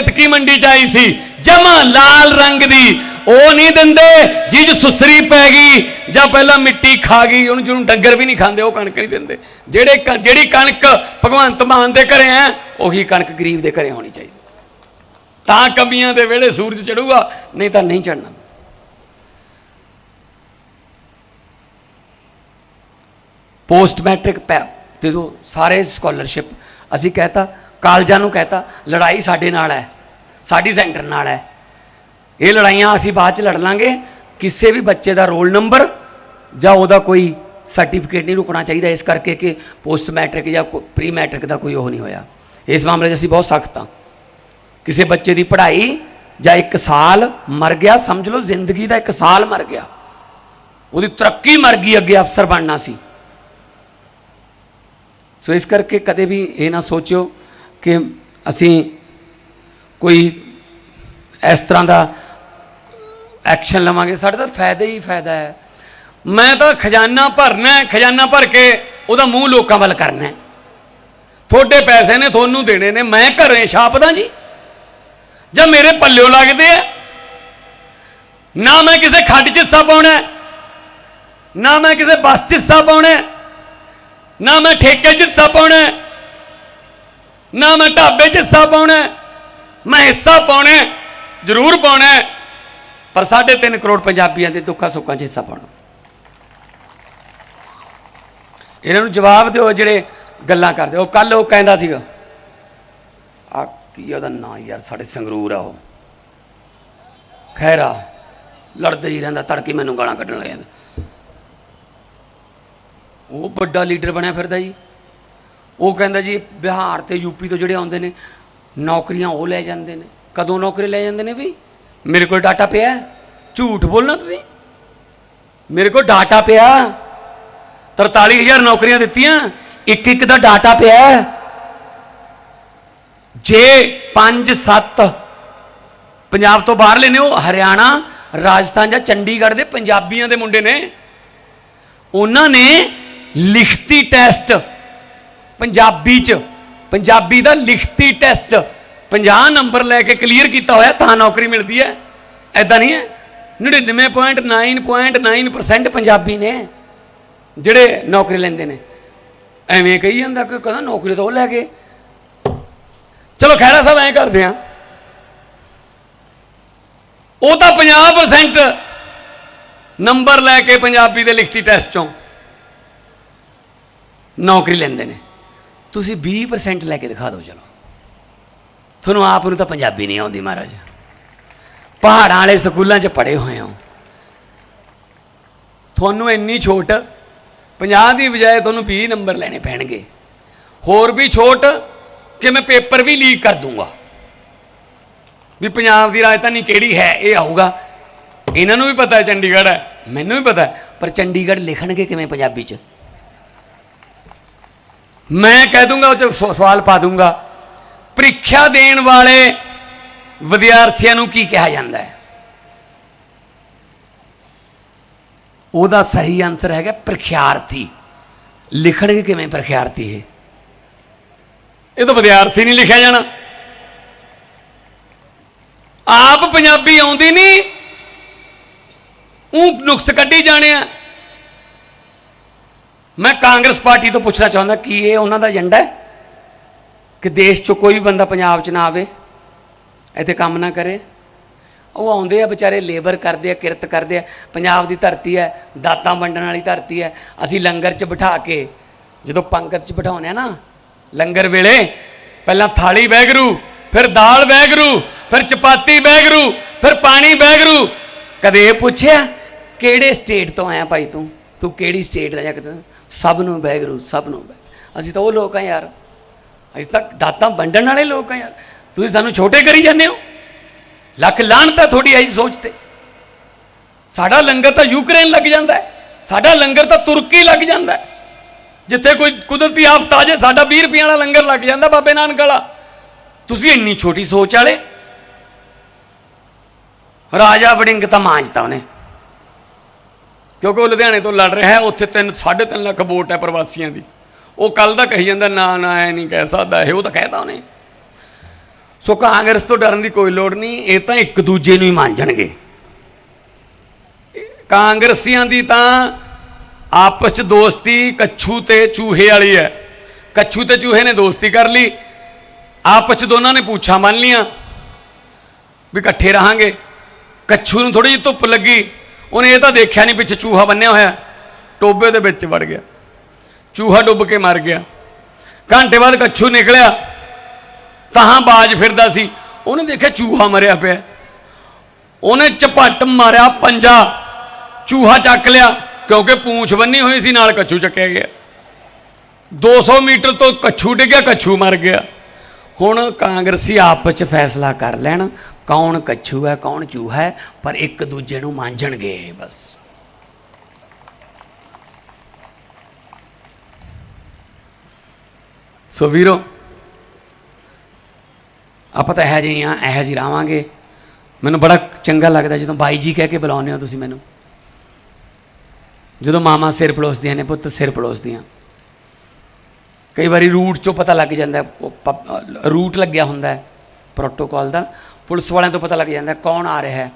ਐਤਕੀ ਮੰਡੀ ਚ ਆਈ ਸੀ, ਜਮਾ ਲਾਲ ਰੰਗ ਦੀ। ਉਹ ਨਹੀਂ ਦਿੰਦੇ ਜਿਹ ਸੁਸਰੀ ਪੈ ਗਈ, ਜਾਂ ਪਹਿਲਾਂ ਮਿੱਟੀ ਖਾ ਗਈ, ਉਹਨੂੰ ਜਿਹਨੂੰ ਡੰਗਰ ਵੀ ਨਹੀਂ ਖਾਂਦੇ, ਉਹ ਕਣਕ ਨਹੀਂ ਦਿੰਦੇ। ਜਿਹੜੇ ਜਿਹੜੀ ਕਣਕ ਭਗਵੰਤ ਮਾਨ ਦੇ ਘਰੇ ਹੈ, ਉਹੀ ਕਣਕ ਗਰੀਬ ਦੇ ਘਰੇ ਹੋਣੀ ਚਾਹੀਦੀ। ਤਾਂ ਕਮੀਆਂ ਦੇ ਵੇਲੇ ਸੂਰਜ ਚੜੂਗਾ, ਨਹੀਂ ਤਾਂ ਨਹੀਂ ਚੜਨਾ। ਪੋਸਟ ਮੈਟ੍ਰਿਕ ਜਦੋਂ ਸਾਰੇ ਸਕਾਲਰਸ਼ਿਪ ਅਸੀਂ ਕਹਤਾ ਕਾਲਜਾਂ ਨੂੰ ਕਹਤਾ, ਲੜਾਈ ਸਾਡੇ ਨਾਲ ਹੈ, ਸਾਡੀ ਸੈਂਟਰ ਨਾਲ ਹੈ। ਇਹ ਲੜਾਈਆਂ ਅਸੀਂ ਬਾਅਦ ਚ ਲੜ ਲਾਂਗੇ। ਕਿਸੇ ਵੀ ਬੱਚੇ ਦਾ ਰੋਲ ਨੰਬਰ ਜਾਂ ਉਹਦਾ ਕੋਈ ਸਰਟੀਫਿਕੇਟ ਨਹੀਂ ਰੁਕਣਾ ਚਾਹੀਦਾ, ਇਸ ਕਰਕੇ ਕਿ ਪੋਸਟ ਮੈਟ੍ਰਿਕ ਜਾਂ ਪ੍ਰੀ ਮੈਟ੍ਰਿਕ ਦਾ ਕੋਈ ਉਹ ਨਹੀਂ ਹੋਇਆ। ਇਸ ਮਾਮਲੇ 'ਚ ਅਸੀਂ ਬਹੁਤ ਸਖਤ ਹਾਂ। ਕਿਸੇ ਬੱਚੇ ਦੀ ਪੜ੍ਹਾਈ ਜਾਂ ਇੱਕ ਸਾਲ ਮਰ ਗਿਆ, ਸਮਝ ਲਓ, ਜ਼ਿੰਦਗੀ ਦਾ ਇੱਕ ਸਾਲ ਮਰ ਗਿਆ। ਉਹਦੀ ਤਰੱਕੀ ਮਰ ਗਈ, ਅੱਗੇ ਅਫਸਰ ਬਣਨਾ ਸੀ। ਸੋ ਇਸ ਕਰਕੇ ਕਦੇ ਵੀ ਇਹ ਨਾ ਸੋਚਿਓ ਕਿ ਅਸੀਂ ਕੋਈ ਇਸ ਤਰ੍ਹਾਂ ਦਾ ਐਕਸ਼ਨ ਲਵਾਂਗੇ, ਸਾਡੇ ਤਾਂ ਫਾਇਦਾ ਹੀ ਫਾਇਦਾ ਹੈ। ਮੈਂ ਤਾਂ ਖਜ਼ਾਨਾ ਭਰਨਾ ਹੈ, ਖਜ਼ਾਨਾ ਭਰ ਕੇ ਉਹਦਾ ਮੂੰਹ ਲੋਕਾਂ ਵੱਲ ਕਰਨਾ ਹੈ। ਤੁਹਾਡੇ ਪੈਸੇ ਨੇ ਤੁਹਾਨੂੰ ਦੇਣੇ ਨੇ, ਮੈਂ ਘਰੇ ਛਾਪਦਾ ਜੀ। ਜਾਂ ਮੇਰੇ ਪੱਲਿਓ ਲੱਗਦੇ ਆ। ਨਾ ਮੈਂ ਕਿਸੇ ਖੱਡ 'ਚ ਹਿੱਸਾ ਪਾਉਣਾ ਨਾ ਮੈਂ ਕਿਸੇ ਬੱਸ 'ਚ ਹਿੱਸਾ ਪਾਉਣਾ ਨਾ ਮੈਂ ਠੇਕੇ 'ਚ ਹਿੱਸਾ ਪਾਉਣਾ ਨਾ ਮੈਂ ਢਾਬੇ 'ਚ ਹਿੱਸਾ ਪਾਉਣਾ ਮੈਂ ਹਿੱਸਾ ਪਾਉਣਾ ਜ਼ਰੂਰ ਪਾਉਣਾ ਹੈ, ਪਰ 3.5 ਕਰੋੜ ਪੰਜਾਬੀਆਂ ਦੇ ਦੁੱਖਾਂ ਸੁੱਖਾਂ 'ਚ ਹਿੱਸਾ ਪਾਉਣਾ। ਇਹਨਾਂ ਨੂੰ ਜਵਾਬ ਦਿਓ ਜਿਹੜੇ ਗੱਲਾਂ ਕਰਦੇ। ਉਹ ਕੱਲ ਉਹ ਕਹਿੰਦਾ ਸੀਗਾ ਆ ਕੀ ਉਹਦਾ ਨਾਂ ਯਾਰ ਸਾਡੇ ਸੰਗਰੂਰ ਆ ਉਹ। ਖੈਰਾ ਲੜਦਾ ਹੀ ਰਹਿੰਦਾ ਤੜਕੇ ਮੈਨੂੰ ਗਾਲਾਂ ਕੱਢਣ ਲੱਗ ਜਾਂਦਾ। ਉਹ ਵੱਡਾ ਲੀਡਰ ਬਣਿਆ ਫਿਰਦਾ ਜੀ। ਉਹ ਕਹਿੰਦਾ ਜੀ, ਬਿਹਾਰ ਤੇ ਯੂਪੀ ਤੋਂ ਜਿਹੜੇ ਆਉਂਦੇ ਨੇ, ਨੌਕਰੀਆਂ ਉਹ ਲੈ ਜਾਂਦੇ ਨੇ। ਕਦੋਂ ਨੌਕਰੀ ਲੈ ਜਾਂਦੇ ਨੇ ਵੀ? ਮੇਰੇ ਕੋਲ ਡਾਟਾ ਪਿਆ ਝੂਠ ਬੋਲਣਾ ਤੁਸੀਂ? ਮੇਰੇ ਕੋਲ ਡਾਟਾ ਪਿਆ 43000 ਨੌਕਰੀਆਂ ਦਿੱਤੀਆਂ ਇੱਕ ਇੱਕ ਦਾ ਡਾਟਾ ਪਿਆ ਜੇ 5 7 ਪੰਜਾਬ ਤੋਂ ਬਾਹਰ ਲੈਨੇ ਉਹ ਹਰਿਆਣਾ, ਰਾਜਸਥਾਨ ਜਾਂ ਚੰਡੀਗੜ੍ਹ ਦੇ ਪੰਜਾਬੀਆਂ ਦੇ ਮੁੰਡੇ ਨੇ, ਉਹਨਾਂ ਨੇ ਲਿਖਤੀ ਟੈਸਟ ਪੰਜਾਬੀ ਚ। ਪੰਜਾਬੀ ਦਾ ਲਿਖਤੀ ਟੈਸਟ 50 ਨੰਬਰ ਲੈ ਕੇ ਕਲੀਅਰ ਕੀਤਾ ਹੋਇਆ, ਤਾਂ ਨੌਕਰੀ ਮਿਲਦੀ ਹੈ। ਐਦਾਂ ਨਹੀਂ ਹੈ। 99.9.9% ਪੰਜਾਬੀ ਨੇ ਜਿਹੜੇ ਨੌਕਰੀ ਲੈਂਦੇ ਨੇ। ਐਵੇਂ ਕਹੀ ਜਾਂਦਾ ਕਿ ਕਹਿੰਦਾ ਨੌਕਰੀ ਤਾਂ ਉਹ ਲੈ ਕੇ ਚਲੋ ਖੈਰਾ ਸਾਹਿਬ ਐਂ ਕਰਦੇ ਆ ਉਹ ਤਾਂ 50% ਨੰਬਰ ਲੈ ਕੇ ਪੰਜਾਬੀ ਦੇ ਲਿਖਤੀ ਟੈਸਟ ਚੋਂ ਨੌਕਰੀ ਲੈਂਦੇ ਨੇ। ਤੁਸੀਂ 20% ਲੈ ਕੇ ਦਿਖਾ ਦਿਓ, ਚਲੋ। ਤੁਹਾਨੂੰ ਆਪ ਨੂੰ ਤਾਂ ਪੰਜਾਬੀ ਨਹੀਂ ਆਉਂਦੀ, ਮਹਾਰਾਜ। ਪਹਾੜਾਂ ਵਾਲੇ ਸਕੂਲਾਂ 'ਚ ਪੜ੍ਹੇ ਹੋਏ ਹੋ। ਤੁਹਾਨੂੰ ਇੰਨੀ ਛੋਟ 50 ਦੀ ਬਜਾਏ ਤੁਹਾਨੂੰ 20 ਨੰਬਰ ਲੈਣੇ ਪੈਣਗੇ। ਹੋਰ ਵੀ ਛੋਟ, ਕਿ ਮੈਂ ਪੇਪਰ ਵੀ ਲੀਕ ਕਰ ਦੂੰਗਾ। ਵੀ ਪੰਜਾਬ ਦੀ ਰਾਜਧਾਨੀ ਕਿਹੜੀ ਹੈ, ਇਹ ਆਊਗਾ। ਇਹਨਾਂ ਨੂੰ ਵੀ ਪਤਾ ਹੈ, ਚੰਡੀਗੜ੍ਹ ਹੈ। ਮੈਨੂੰ ਵੀ ਪਤਾ ਹੈ, ਪਰ ਚੰਡੀਗੜ੍ਹ ਲਿਖਣਗੇ ਕਿਵੇਂ ਪੰਜਾਬੀ 'ਚ? ਮੈਂ ਕਹਿ ਦੂੰਗਾ, ਉਹ 'ਚ ਸਵਾਲ ਪਾ ਦੂੰਗਾ। ਪ੍ਰੀਖਿਆ ਦੇਣ ਵਾਲੇ ਵਿਦਿਆਰਥੀਆਂ ਨੂੰ ਕੀ ਕਿਹਾ ਜਾਂਦਾ ਹੈ? ਉਹਦਾ ਸਹੀ ਆਨਸਰ ਹੈਗਾ ਪ੍ਰਖਿਆਰਥੀ। ਲਿਖਣਗੇ ਕਿਵੇਂ ਪ੍ਰਖਿਆਰਥੀ ਇਹ? ਇਹ ਤਾਂ ਵਿਦਿਆਰਥੀ ਨਹੀਂ ਲਿਖਿਆ ਜਾਣਾ। ਆਪ ਪੰਜਾਬੀ ਆਉਂਦੀ ਨਹੀਂ ਉਹ ਨੁਕਸ ਕੱਢੀ ਜਾਣੇ ਆ। ਮੈਂ ਕਾਂਗਰਸ ਪਾਰਟੀ ਤੋਂ ਪੁੱਛਣਾ ਚਾਹੁੰਦਾ ਕੀ ਇਹ ਉਹਨਾਂ ਦਾ ਏਜੰਡਾ ਹੈ? ਕਿ ਦੇਸ਼ 'ਚੋਂ ਕੋਈ ਵੀ ਬੰਦਾ ਪੰਜਾਬ 'ਚ ਨਾ ਆਵੇ, ਇੱਥੇ ਕੰਮ ਨਾ ਕਰੇ? ਉਹ ਆਉਂਦੇ ਆ ਵਿਚਾਰੇ ਲੇਬਰ ਕਰਦੇ ਆ, ਕਿਰਤ ਕਰਦੇ ਆ, ਪੰਜਾਬ ਦੀ ਧਰਤੀ ਹੈ, ਦਾਤਾਂ ਵੰਡਣ ਵਾਲੀ ਧਰਤੀ ਹੈ। ਅਸੀਂ ਲੰਗਰ 'ਚ ਬਿਠਾ ਕੇ, ਜਦੋਂ ਪੰਗਤ 'ਚ ਬਿਠਾਉਂਦੇ ਆ ਨਾ, ਲੰਗਰ ਵੇਲੇ, ਪਹਿਲਾਂ ਥਾਲੀ ਬੈਗਰੂ, ਫਿਰ ਦਾਲ ਬੈਗਰੂ, ਫਿਰ ਚਪਾਤੀ ਬੈਗਰੂ, ਫਿਰ ਪਾਣੀ ਬੈਗਰੂ। ਕਦੇ ਇਹ ਪੁੱਛਿਆ, ਕਿਹੜੇ ਸਟੇਟ ਤੋਂ ਆਇਆ ਭਾਈ ਤੂੰ? ਤੂੰ ਕਿਹੜੀ ਸਟੇਟ ਦਾ ਜਾਂ ਕਿਤੇ? ਸਭ ਨੂੰ ਬੈਗਰੂ ਸਭ ਨੂੰ ਬੈਗਰੂ। ਅਸੀਂ ਤਾਂ ਉਹ ਲੋਕ ਆ ਯਾਰ। ਅਸੀਂ ਤਾਂ ਦਾਤਾਂ ਵੰਡਣ ਵਾਲੇ ਲੋਕ ਆ ਯਾਰ। ਤੁਸੀਂ ਸਾਨੂੰ ਛੋਟੇ ਕਰੀ ਜਾਂਦੇ ਹੋ। ਲੱਖ ਲਾਹਣਤ ਤਾਂ ਤੁਹਾਡੀ ਐਸੀ ਸੋਚ ਤੇ। ਸਾਡਾ ਲੰਗਰ ਤਾਂ ਯੂਕਰੇਨ ਲੱਗ ਜਾਂਦਾ ਹੈ। ਸਾਡਾ ਲੰਗਰ ਤਾਂ ਤੁਰਕੀ ਲੱਗ ਜਾਂਦਾ ਹੈ। ਜਿੱਥੇ ਕੋਈ ਕੁਦਰਤੀ ਆਫਤ ਆ ਜਾਏ, ਸਾਡਾ 20 ਰੁਪਏ ਵਾਲਾ ਲੰਗਰ ਲੱਗ ਜਾਂਦਾ ਬਾਬੇ ਨਾਨਕ ਵਾਲਾ। ਤੁਸੀਂ ਇੰਨੀ ਛੋਟੀ ਸੋਚ ਵਾਲੇ। ਰਾਜਾ ਵੜਿੰਗ ਤਾਂ ਮਾਂਜਤਾ ਉਹਨੇ। ਕਿਉਂਕਿ ਉਹ ਲੁਧਿਆਣੇ ਤੋਂ ਲੜ ਰਿਹਾ ਹੈ, ਉੱਥੇ 3 3.5 ਲੱਖ ਵੋਟ ਹੈ ਪ੍ਰਵਾਸੀਆਂ ਦੀ। ਉਹ ਕੱਲ ਦਾ ਕਹੀ ਜਾਂਦਾ, ਨਾ ਨਾ, ਐ ਨਹੀਂ ਕਹਿ ਸਕਦਾ। ਇਹ ਉਹ ਤਾਂ ਕਹਿਤਾ ਉਹਨੇ। ਸੋ ਕਾਂਗਰਸ ਤੋਂ ਡਰਨ ਦੀ ਕੋਈ ਲੋੜ ਨਹੀਂ, ਇਹ ਤਾਂ ਇੱਕ ਦੂਜੇ ਨੂੰ ਹੀ ਮਾਂਜਣਗੇ ਕਾਂਗਰਸੀਆਂ ਦੀ ਤਾਂ ਆਪਸ ਚ ਦੋਸਤੀ ਕੱਛੂ ਤੇ ਚੂਹੇ ਵਾਲੀ ਹੈ। ਕੱਛੂ ਤੇ ਚੂਹੇ ਨੇ ਦੋਸਤੀ ਕਰ ਲਈ। ਆਪਸ ਚ ਦੋਨਾਂ ਨੇ ਪੁੱਛਾਂ ਮੰਨ ਲੀਆਂ ਵੀ ਇਕੱਠੇ ਰਹਾਂਗੇ। ਕੱਛੂ ਨੂੰ ਥੋੜੀ ਜਿਹੀ ਧੁੱਪ ਲੱਗੀ। ਉਹਨੇ ਇਹ ਤਾਂ ਦੇਖਿਆ ਨਹੀਂ ਪਿੱਛੇ ਚੂਹਾ ਬੰਨਿਆ ਹੋਇਆ। ਟੋਬੇ ਦੇ ਵਿੱਚ ਵੜ ਗਿਆ। ਚੂਹਾ ਡੁੱਬ ਕੇ ਮਰ ਗਿਆ। ਘੰਟੇ ਬਾਅਦ ਕੱਛੂ ਨਿਕਲਿਆ। ਤਾਂ ਬਾਜ ਫਿਰਦਾ ਸੀ। ਉਹਨੇ ਦੇਖਿਆ ਚੂਹਾ ਮਰਿਆ ਪਿਆ। ਉਹਨੇ ਚਪੱਟ ਮਾਰਿਆ ਪੰਜਾ। ਚੂਹਾ ਚੱਕ ਲਿਆ, ਕਿਉਂਕਿ ਪੂੰਛ ਬੰਨੀ ਹੋਈ ਸੀ, ਨਾਲ ਕੱਛੂ ਚੱਕਿਆ ਗਿਆ। 200 ਮੀਟਰ ਤੋਂ ਕੱਛੂ ਡਿੱਗਿਆ, ਕੱਛੂ ਮਰ ਗਿਆ। ਹੁਣ ਕਾਂਗਰਸੀ ਆਪਸ ਵਿੱਚ ਫੈਸਲਾ ਕਰ ਲੈਣ। ਕੌਣ ਕੱਛੂ ਹੈ, ਕੌਣ ਚੂਹਾ ਹੈ, ਪਰ ਇੱਕ ਦੂਜੇ ਨੂੰ ਮਾਂਝਣਗੇ ਬਸ। ਸੋ ਵੀਰੋ, ਆਪਾਂ ਤਾਂ ਇਹੋ ਜਿਹੀ ਹਾਂ ਇਹੋ ਜਿਹੀ ਰਹਾਂਗੇ। ਮੈਨੂੰ ਬੜਾ ਚੰਗਾ ਲੱਗਦਾ ਜਦੋਂ ਬਾਈ ਜੀ ਕਹਿ ਕੇ ਬੁਲਾਉਂਦੇ ਹੋ ਤੁਸੀਂ ਮੈਨੂੰ। ਜਦੋਂ ਮਾਮਾ ਸਿਰ ਪਲੋਸਦੀਆਂ ਨੇ, ਪੁੱਤ ਸਿਰ ਪਲੋਸਦੀਆਂ ਕਈ ਵਾਰੀ ਰੂਟ ਚੋਂ ਪਤਾ ਲੱਗ ਜਾਂਦਾ ਰੂਟ ਲੱਗਿਆ ਹੁੰਦਾ ਹੈ। ਪ੍ਰੋਟੋਕਾਲ ਦਾ। ਪੁਲਿਸ ਵਾਲਿਆਂ ਤੋਂ ਪਤਾ ਲੱਗ ਜਾਂਦਾ ਕੌਣ ਆ ਰਿਹਾ ਹੈ।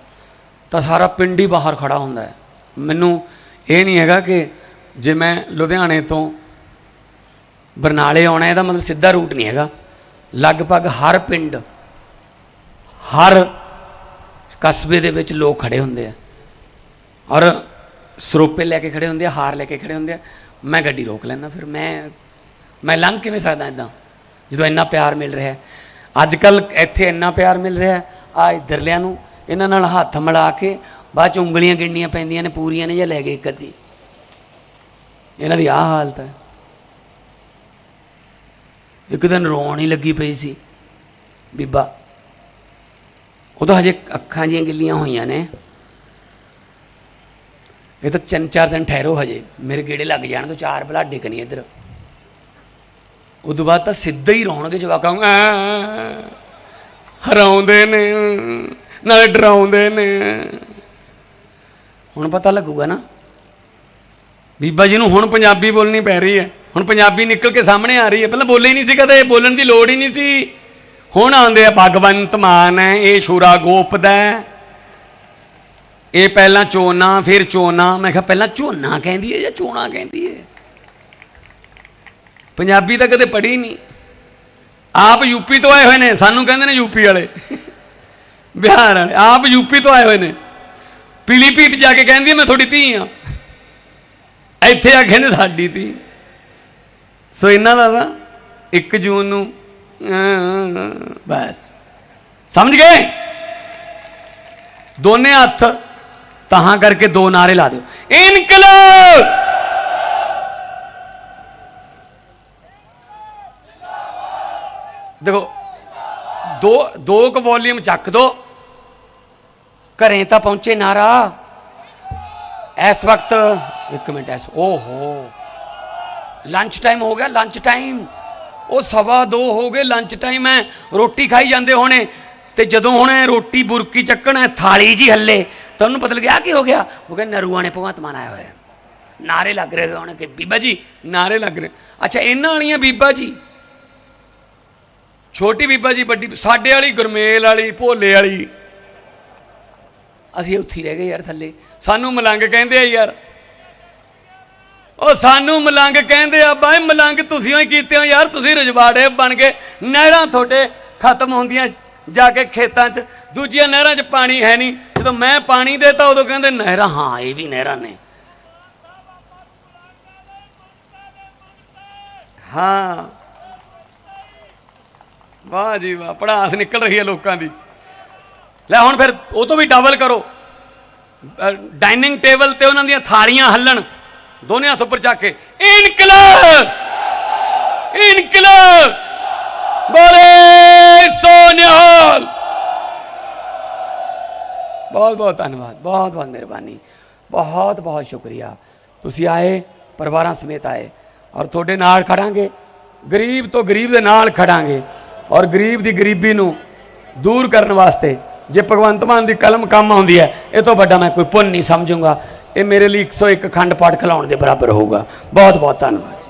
ਤਾਂ ਸਾਰਾ ਪਿੰਡ ਹੀ ਬਾਹਰ ਖੜਾ ਹੁੰਦਾ ਹੈ। ਮੈਨੂੰ ਇਹ ਨਹੀਂ ਹੈਗਾ ਕਿ ਜੇ ਮੈਂ ਲੁਧਿਆਣੇ ਤੋਂ ਬਰਨਾਲੇ ਆਉਣਾ ਇਹਦਾ ਮਤਲਬ ਸਿੱਧਾ ਰੂਟ ਨਹੀਂ ਹੈਗਾ। ਲਗਭਗ ਹਰ ਪਿੰਡ, ਹਰ ਕਸਬੇ ਦੇ ਵਿੱਚ ਲੋਕ ਖੜੇ ਹੁੰਦੇ ਆ। ਔਰ ਸਰੋਪੇ ਲੈ ਕੇ ਖੜੇ ਹੁੰਦੇ ਆ, ਹਾਰ ਲੈ ਕੇ ਖੜੇ ਹੁੰਦੇ ਆ। ਮੈਂ ਗੱਡੀ ਰੋਕ ਲੈਂਦਾ, ਫਿਰ ਮੈਂ ਮੈਂ ਲੰਘ ਕਿਵੇਂ ਸਕਦਾ ਇਦਾਂ? ਜਦੋਂ ਇੰਨਾ ਪਿਆਰ ਮਿਲ ਰਿਹਾ ਅੱਜ ਕੱਲ ਇੱਥੇ ਇੰਨਾ ਪਿਆਰ ਮਿਲ ਰਿਹਾ ਆ ਇਧਰਲਿਆਂ ਨੂੰ, ਇਹਨਾਂ ਨਾਲ ਹੱਥ ਮਿਲਾ ਕੇ ਬਾਅਦ ਚ ਉਂਗਲੀਆਂ ਗਿਣਨੀਆਂ ਪੈਂਦੀਆਂ ਨੇ, ਪੂਰੀਆਂ ਨੇ ਜਾਂ ਲੈ ਗਏ ਇੱਕ ਅੱਧੀ। ਇਹਨਾਂ ਦੀ ਆਹ ਹਾਲਤ ਹੈ। ਇੱਕ ਦਿਨ ਰੋਣ ਹੀ ਲੱਗੀ ਪਈ ਸੀ, ਬੀਬਾ। ਉਹ ਤਾਂ ਹਜੇ ਅੱਖਾਂ ਜੀਆਂ ਗਿੱਲੀਆਂ ਹੋਈਆਂ ਨੇ। ਇਹ ਤਾਂ ਤਿੰਨ ਚਾਰ ਦਿਨ ਠਹਿਰੋ ਹਜੇ, ਮੇਰੇ ਗੇੜੇ ਲੱਗ ਜਾਣ, ਤੋਂ ਚਾਰ ਬਲਾਡੇ ਕਨੀ ਇੱਧਰ। ਉਦੋਂ ਬਾਅਦ ਤਾਂ ਸਿੱਧਾ ਹੀ ਰੋਣਗੇ ਜਵਾਕਾਂ ਨੂੰ ਹਰਾਉਂਦੇ ਨੇ, ਨਾਲੇ ਡਰਾਉਂਦੇ ਨੇ। ਹੁਣ ਪਤਾ ਲੱਗੂਗਾ ਨਾ, ਬੀਬਾ ਜੀ ਨੂੰ ਹੁਣ ਪੰਜਾਬੀ ਬੋਲਣੀ ਪੈ ਰਹੀ ਹੈ। ਹੁਣ ਪੰਜਾਬੀ ਨਿਕਲ ਕੇ ਸਾਹਮਣੇ ਆ ਰਹੀ ਹੈ। ਪਹਿਲਾਂ ਬੋਲੇ ਹੀ ਨਹੀਂ ਸੀ ਕਦੇ, ਬੋਲਣ ਦੀ ਲੋੜ ਹੀ ਨਹੀਂ ਸੀ। ਹੁਣ ਆਉਂਦੇ ਆ, ਭਗਵੰਤ ਮਾਨ ਹੈ, ਇਹ ਸ਼ੂਰਾ ਗੋਪਦਾ ਹੈ। ਇਹ ਪਹਿਲਾਂ ਚੋਨਾ, ਫਿਰ ਚੋਨਾ। ਮੈਂ ਕਿਹਾ ਪਹਿਲਾਂ ਝੋਨਾ ਕਹਿੰਦੀ ਹੈ ਜਾਂ ਚੋਣਾ ਕਹਿੰਦੀ ਹੈ? ਪੰਜਾਬੀ ਤਾਂ ਕਦੇ ਪੜ੍ਹੀ ਨਹੀਂ। ਆਪ ਯੂਪੀ ਤੋਂ ਆਏ ਹੋਏ ਨੇ, ਸਾਨੂੰ ਕਹਿੰਦੇ ਨੇ ਯੂਪੀ ਵਾਲੇ। ਬਿਹਾਰ ਵਾਲੇ, ਆਪ ਯੂਪੀ ਤੋਂ ਆਏ ਹੋਏ ਨੇ। ਪੀਲੀਭੀਤ ਜਾ ਕੇ ਕਹਿੰਦੀ ਮੈਂ ਤੁਹਾਡੀ ਧੀ ਆ। ਇੱਥੇ ਆ ਕਹਿੰਦੇ ਸਾਡੀ ਧੀ। ਸੋ ਇਹਨਾਂ ਦਾ ਤਾਂ 1 ਜੂਨ ਨੂੰ ਬਸ। ਸਮਝ ਗਏ? ਦੋਨੇ ਹੱਥ, ਤਾਂ ਕਰਕੇ ਦੋ ਨਾਰੇ ਲਾ ਦਿਓ। ਇਨਕਲਾਬ! ਦੇਖੋ, ਦੋ ਦੋ ਕੁ ਵੋਲੀਅਮ ਚੱਕ ਦੋ। ਘਰੇ ਤਾਂ ਪਹੁੰਚੇ ਨਾਰਾ। ਇਸ ਵਕਤ, ਇੱਕ ਮਿੰਟ ਐਸ ਓਹੋ। ਲੰਚ ਟਾਈਮ ਹੋ ਗਿਆ ਲੰਚ ਟਾਈਮ ਉਹ ਸਵਾ ਦੋ ਹੋ ਗਏ ਲੰਚ ਟਾਈਮ ਹੈ। ਰੋਟੀ ਖਾਈ ਜਾਂਦੇ ਹੋਣੇ। ਤੇ ਜਦੋਂ ਹੁਣੇ ਰੋਟੀ ਬੁਰਕੀ ਚੱਕਣ ਹੈ ਥਾਲੀ ਜੀ ਹੱਲੇ, ਤਾਂ ਉਹਨੂੰ ਪਤਾ ਲੱਗਿਆ ਕੀ ਹੋ ਗਿਆ? ਉਹ ਕਹਿੰਦੇ, ਨਰੂਆਂ ਨੇ ਭਗਵੰਤ ਮਾਨ ਆਇਆ ਹੋਇਆ। ਹੈ। ਨਾਰੇ ਲੱਗ ਰਹੇ ਹੋਣੇ ਕਿ ਬੀਬਾ ਜੀ, ਨਾਰੇ ਲੱਗ ਰਹੇ। ਅੱਛਾ, ਇਹਨਾਂ ਵਾਲੀਆਂ ਬੀਬਾ ਜੀ ਛੋਟੀ ਬੀਬਾ ਜੀ, ਵੱਡੀ ਸਾਡੇ ਵਾਲੀ, ਗੁਰਮੇਲ ਵਾਲੀ, ਭੋਲੇ ਵਾਲੀ। ਅਸੀਂ ਉੱਥੇ ਹੀ ਰਹਿ ਗਏ ਯਾਰ ਥੱਲੇ। ਸਾਨੂੰ ਮਲੰਗ ਕਹਿੰਦੇ ਆ ਯਾਰ। ਉਹ ਸਾਨੂੰ ਮਲੰਗ ਕਹਿੰਦੇ ਆ, ਬਾਈ ਮਲੰਗ ਤੁਸੀਂ ਹੀ ਕੀਤੇ ਹੋ ਯਾਰ, ਤੁਸੀਂ ਰਜਵਾੜੇ ਬਣ ਕੇ ਨਹਿਰਾਂ ਤੁਹਾਡੇ ਖਤਮ ਹੁੰਦੀਆਂ ਜਾ ਕੇ ਖੇਤਾਂ 'ਚ। ਦੂਜੀਆਂ ਨਹਿਰਾਂ 'ਚ ਪਾਣੀ ਹੈ ਨਹੀਂ। ਜਦੋਂ ਮੈਂ ਪਾਣੀ ਦੇਤਾ, ਉਦੋਂ ਕਹਿੰਦੇ ਨਹਿਰਾਂ, ਹਾਂ, ਇਹ ਵੀ ਨਹਿਰਾਂ ਨੇ। ਹਾਂ। ਵਾਹ ਜੀ ਵਾਹ, ਪੜਾਸ ਨਿਕਲ ਰਹੀ ਹੈ ਲੋਕਾਂ ਦੀ। ਲੈ ਹੁਣ ਫਿਰ ਉਹ ਤੋਂ ਵੀ ਡਬਲ ਕਰੋ। ਡਾਈਨਿੰਗ ਟੇਬਲ ਤੇ ਉਹਨਾਂ ਦੀਆਂ ਥਾਲੀਆਂ ਹੱਲਣ, ਦੋਨੇ ਹੱਥ ਉੱਪਰ ਚੱਕ ਕੇ, ਇਨਕਲਾਬ! ਇਨਕਲਾਬ! ਬੋਲੇ ਸੋਨਿਹਾਲ! ਬਹੁਤ ਬਹੁਤ ਧੰਨਵਾਦ, ਬਹੁਤ ਬਹੁਤ ਮਿਹਰਬਾਨੀ, ਬਹੁਤ ਬਹੁਤ ਸ਼ੁਕਰੀਆ। ਤੁਸੀਂ ਆਏ, ਪਰਿਵਾਰਾਂ ਸਮੇਤ ਆਏ, ਔਰ ਤੁਹਾਡੇ ਨਾਲ ਖੜਾਂਗੇ, ਗਰੀਬ ਤੋਂ ਗਰੀਬ ਦੇ ਨਾਲ ਖੜਾਂਗੇ। ਔਰ ਗਰੀਬ ਦੀ ਗਰੀਬੀ ਨੂੰ ਦੂਰ ਕਰਨ ਵਾਸਤੇ ਜੇ ਭਗਵੰਤ ਮਾਨ ਦੀ ਕਲਮ ਕੰਮ ਆਉਂਦੀ ਹੈ, ਇਹ ਤੋਂ ਵੱਡਾ ਮੈਂ ਕੋਈ ਪੁੰਨ ਨਹੀਂ ਸਮਝੂੰਗਾ। ਇਹ ਮੇਰੇ ਲਈ 101 ਖੰਡ ਪਾਠ ਖਲਾਉਣ ਦੇ ਬਰਾਬਰ ਹੋਊਗਾ। ਬਹੁਤ ਬਹੁਤ ਧੰਨਵਾਦ ਜੀ।